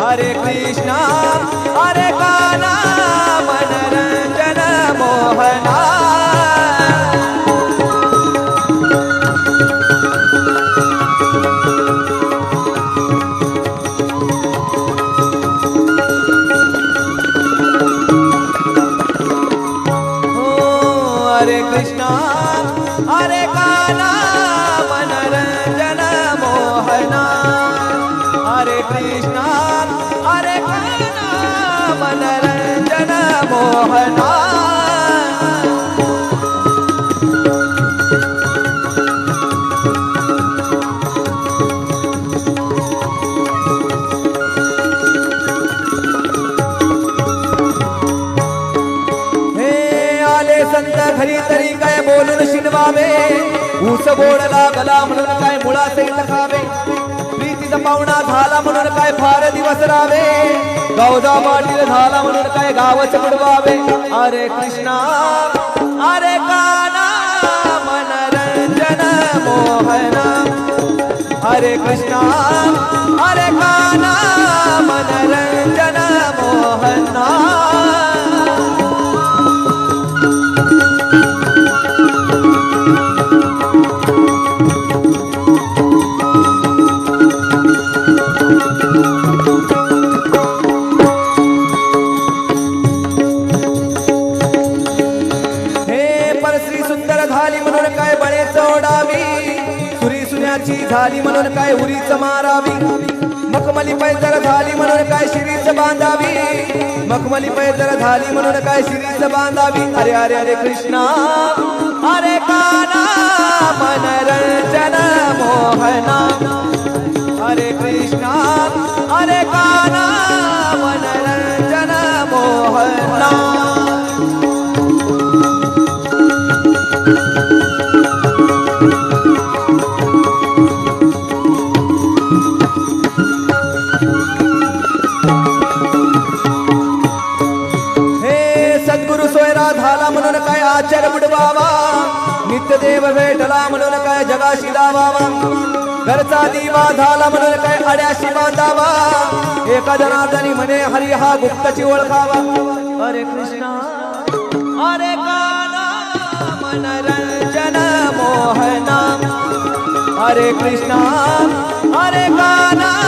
हरे कृष्णा हरे काना मनरंजन मोहना। हरे कृष्णा हरे कृष्णा हरे मनरंजन मोहना। तरी काय बोलून शिनवावे? ऊस गोड गला म्हणून काय मुळा खावे? प्रीतीचा पाहुणा झाला म्हणून काय फार दिवस रावे? गौदा पाटील झाला म्हणून काय गावच बुडवावे? अरे कृष्णा अरे काना मनरंजन मोहना. हरे कृष्णा सुरी झाली म्हणून काय उरीच मारावी? मखमली पैदर झाली म्हणून काय शिरीच बांधावी? मखमली पैदर झाली म्हणून काय शिरीच बांधावी? अरे अरे अरे कृष्णा अरे काना मनरंजन मोहना म्हणून काय आचार बुडवावा? नित्यदेव भेटला म्हणून काय जगाशी लावावा? घरचा दिवा झाला म्हणून काय अड्याशी बांधावा? एका जनार्दनी म्हणे हरी हा गुप्तची ओळखावा. अरे कृष्णा अरे काना मनरंजन मोहना. हरे कृष्णा हरे काना